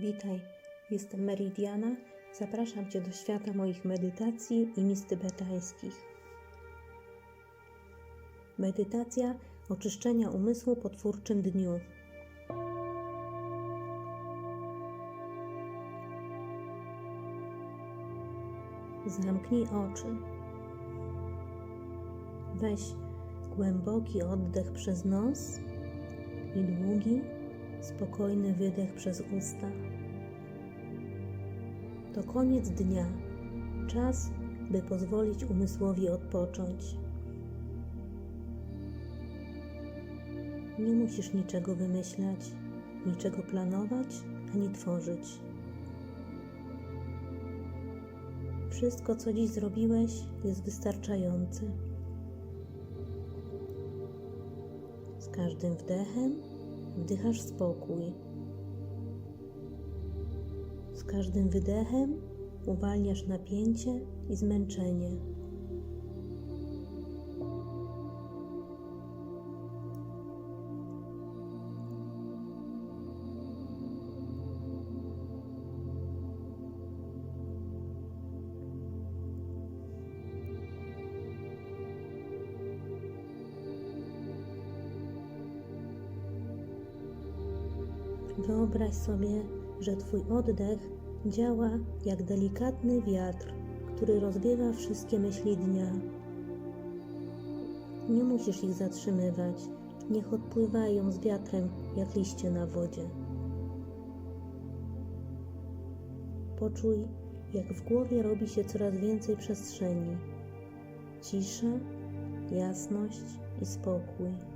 Witaj, jestem Meridiana. Zapraszam Cię do świata moich medytacji i mis tybetańskich. Medytacja oczyszczenia umysłu po twórczym dniu. Zamknij oczy. Weź głęboki oddech przez nos i długi, spokojny wydech przez usta. To koniec dnia. Czas, by pozwolić umysłowi odpocząć. Nie musisz niczego wymyślać, niczego planować ani tworzyć. Wszystko, co dziś zrobiłeś, jest wystarczające. Z każdym wdechem wdychasz spokój. Z każdym wydechem uwalniasz napięcie i zmęczenie. Wyobraź sobie, że Twój oddech działa jak delikatny wiatr, który rozwiewa wszystkie myśli dnia. Nie musisz ich zatrzymywać, niech odpływają z wiatrem jak liście na wodzie. Poczuj, jak w głowie robi się coraz więcej przestrzeni. Cisza, jasność i spokój.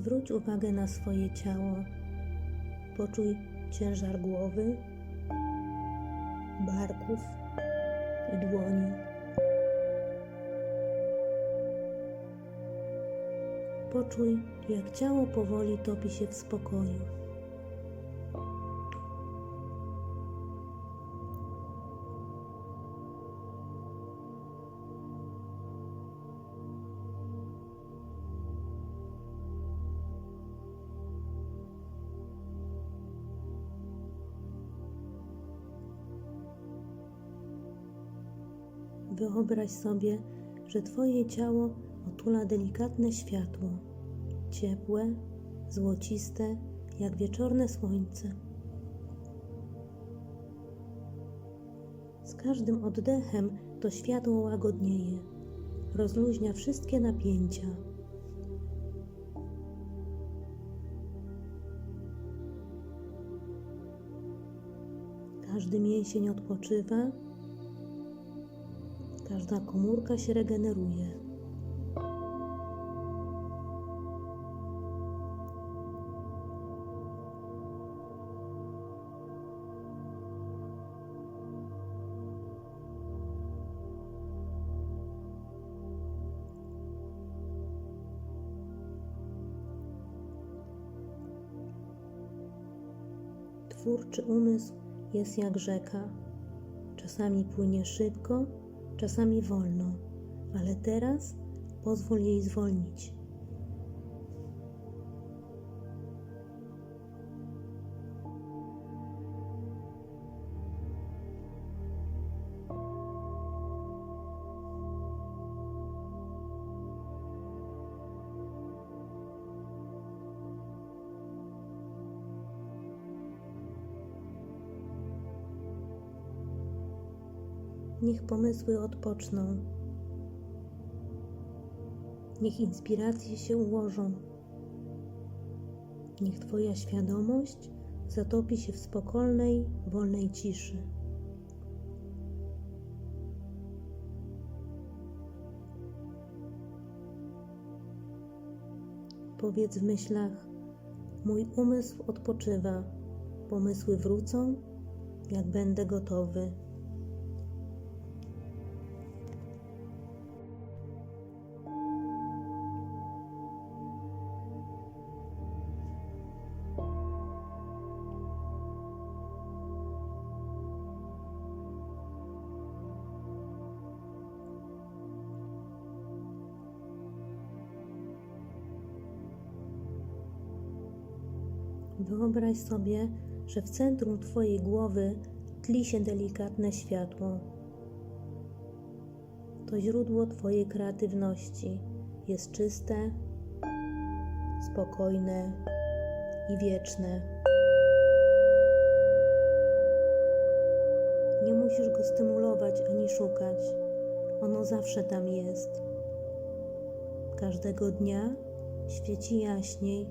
Zwróć uwagę na swoje ciało. Poczuj ciężar głowy, barków i dłoni. Poczuj, jak ciało powoli topi się w spokoju. Wyobraź sobie, że Twoje ciało otula delikatne światło, ciepłe, złociste, jak wieczorne słońce. Z każdym oddechem to światło łagodnieje, rozluźnia wszystkie napięcia. Każdy mięsień odpoczywa, każda komórka się regeneruje. Twórczy umysł jest jak rzeka. Czasami płynie szybko, czasami wolno, ale teraz pozwól jej zwolnić. Niech pomysły odpoczną. Niech inspiracje się ułożą. Niech Twoja świadomość zatopi się w spokojnej, wolnej ciszy. Powiedz w myślach: Mój umysł odpoczywa, pomysły wrócą, jak będę gotowy. Wyobraź sobie, że w centrum Twojej głowy tli się delikatne światło. To źródło Twojej kreatywności jest czyste, spokojne i wieczne. Nie musisz go stymulować ani szukać. Ono zawsze tam jest. Każdego dnia świeci jaśniej,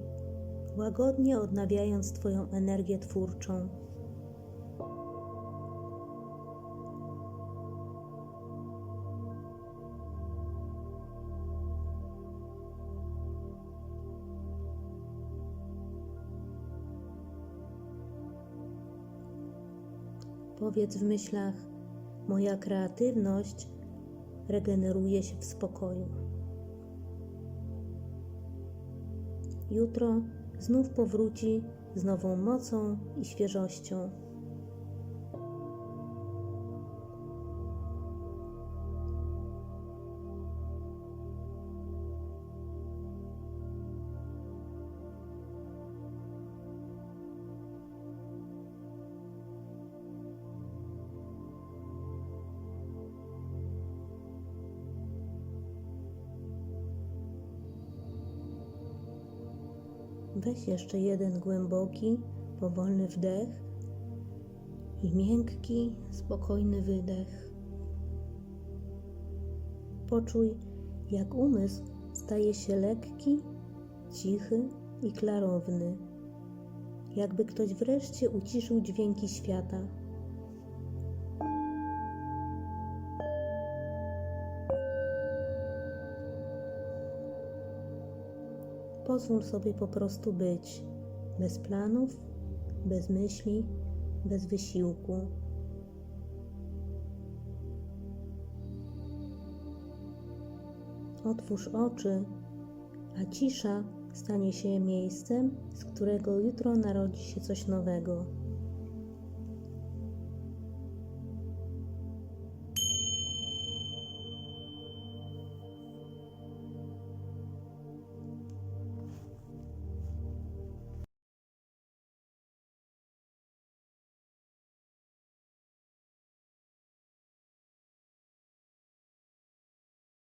łagodnie odnawiając Twoją energię twórczą. Powiedz w myślach: Moja kreatywność regeneruje się w spokoju. Jutro znów powróci z nową mocą i świeżością. Weź jeszcze jeden głęboki, powolny wdech i miękki, spokojny wydech. Poczuj, jak umysł staje się lekki, cichy i klarowny, jakby ktoś wreszcie uciszył dźwięki świata. Pozwól sobie po prostu być, bez planów, bez myśli, bez wysiłku. Otwórz oczy, a cisza stanie się miejscem, z którego jutro narodzi się coś nowego.